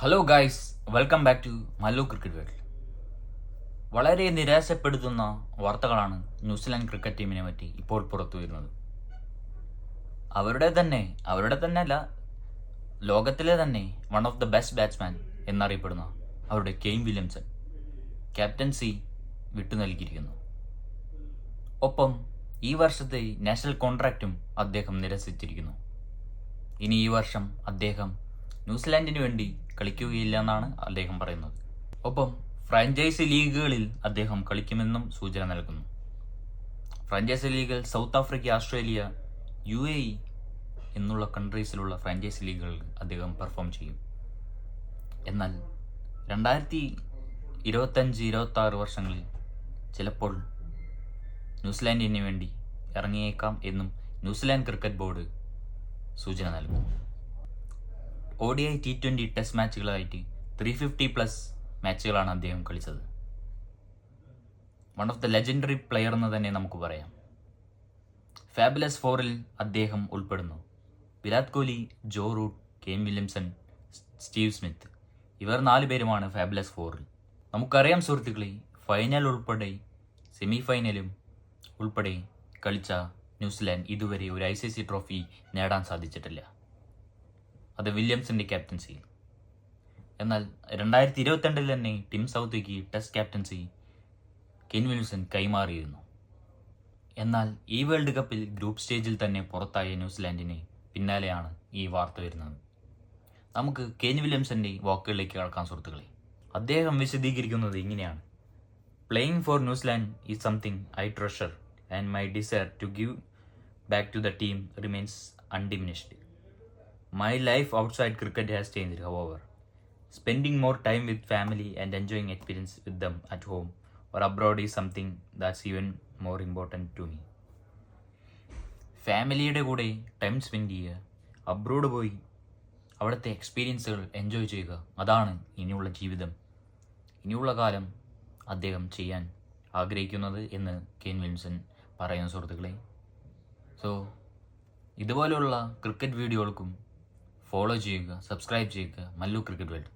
Hello guys welcome back to Mallu cricket world വളരെ നിരാശപ്പെടുത്തുന്ന വാർത്തകളാണ് ന്യൂസിലാൻഡ് ക്രിക്കറ്റ് ടീമിനെ പറ്റി ഇപ്പോൾ പുറത്തു വരുന്നത്. അവരുടെ തന്നെ അവരുടെ തന്നെ അല്ല ലോകത്തിലെ തന്നെ one of the best batsman എന്നറിയപ്പെടുന്ന അവരുടെ കെയിം വില്യംസൺ ക്യാപ്റ്റൻസി വിട്ടു നൽകിയിരിക്കുന്നു. ഒപ്പം ഈ വർഷത്തെ നാഷണൽ കോൺട്രാക്റ്റും അദ്ദേഹം നിരസിച്ചിരിക്കുന്നു. ഇനി ഈ വർഷം അദ്ദേഹം ന്യൂസിലാൻഡിന് വേണ്ടി കളിക്കുകയില്ല എന്നാണ് അദ്ദേഹം പറയുന്നത്. ഒപ്പം ഫ്രാഞ്ചൈസി ലീഗുകളിൽ അദ്ദേഹം കളിക്കുമെന്നും സൂചന നൽകുന്നു. ഫ്രാഞ്ചൈസി ലീഗിൽ South Africa Australia U A E എന്നുള്ള കൺട്രീസിലുള്ള ഫ്രാഞ്ചൈസി ലീഗുകളിൽ അദ്ദേഹം പെർഫോം ചെയ്യും. എന്നാൽ രണ്ടായിരത്തി ഇരുപത്തഞ്ച് ഇരുപത്തി ആറ് വർഷങ്ങളിൽ ചിലപ്പോൾ ന്യൂസിലാൻഡിന് വേണ്ടി ഇറങ്ങിയേക്കാം എന്നും ന്യൂസിലാൻഡ് ക്രിക്കറ്റ് ബോർഡ് സൂചന നൽകുന്നു. O D I T twenty test മാച്ചുകളായിട്ട് three fifty plus മാച്ചുകളാണ് അദ്ദേഹം കളിച്ചത്. One of the legendary player എന്ന് തന്നെ നമുക്ക് പറയാം. ഫാബുലസ് ഫോറിൽ അദ്ദേഹം ഉൾപ്പെടുന്നു. Virat Kohli Joe Root Kane Williamson Steve Smith. ഇവർ നാല് പേരുമാണ് ഫാബുലസ് ഫോറിൽ നമുക്കറിയാം സുഹൃത്തുക്കളെ ഫൈനൽ ഉൾപ്പെടെ സെമി ഫൈനലും ഉൾപ്പെടെ കളിച്ച ന്യൂസിലാൻഡ് ഇതുവരെ ഒരു ഐ സി സി ട്രോഫി നേടാൻ സാധിച്ചിട്ടില്ല. അത് വില്യംസിന്റെ ക്യാപ്റ്റൻസി. എന്നാൽ രണ്ടായിരത്തി ഇരുപത്തിരണ്ടിൽ തന്നെ ടിം സൗത്തിക്ക് ടെസ്റ്റ് ക്യാപ്റ്റൻസി കെൻ വിൽസൺ കൈമാറിയിരുന്നു. എന്നാൽ ഈ വേൾഡ് കപ്പിൽ ഗ്രൂപ്പ് സ്റ്റേജിൽ തന്നെ പുറത്തായ ന്യൂസിലാൻഡിന് പിന്നാലെയാണ് ഈ വാർത്ത വരുന്നത്. നമുക്ക് കെൻ വില്യംസന്റെ വാക്കുകളിലേക്ക് കടക്കാൻ സുഹൃത്തുക്കളെ. അദ്ദേഹം വിശദീകരിക്കുന്നത് ഇങ്ങനെയാണ്. Playing for New Zealand is something I treasure and my desire to give back to the team remains undiminished My life outside cricket has changed, however. Spending more time with family and enjoying experience with them at home or abroad is something that's even more important to me. ഫാമിലിയുടെ കൂടെ time spend ചെയ്യുക abroad പോയി അവിടുത്തെ എക്സ്പീരിയൻസുകൾ enjoy ചെയ്യുക അതാണ് ഇനിയുള്ള ജീവിതം ഇനിയുള്ള കാലം അദ്ദേഹം ചെയ്യാൻ ആഗ്രഹിക്കുന്നത് എന്ന് കെൻ വിൻസൺ പറയുന്ന സുഹൃത്തുക്കളെ സോ ഇതുപോലെയുള്ള ക്രിക്കറ്റ് വീഡിയോകൾക്കും ഫോളോ ചെയ്യുക സബ്സ്ക്രൈബ് ചെയ്യുക. Mallu cricket world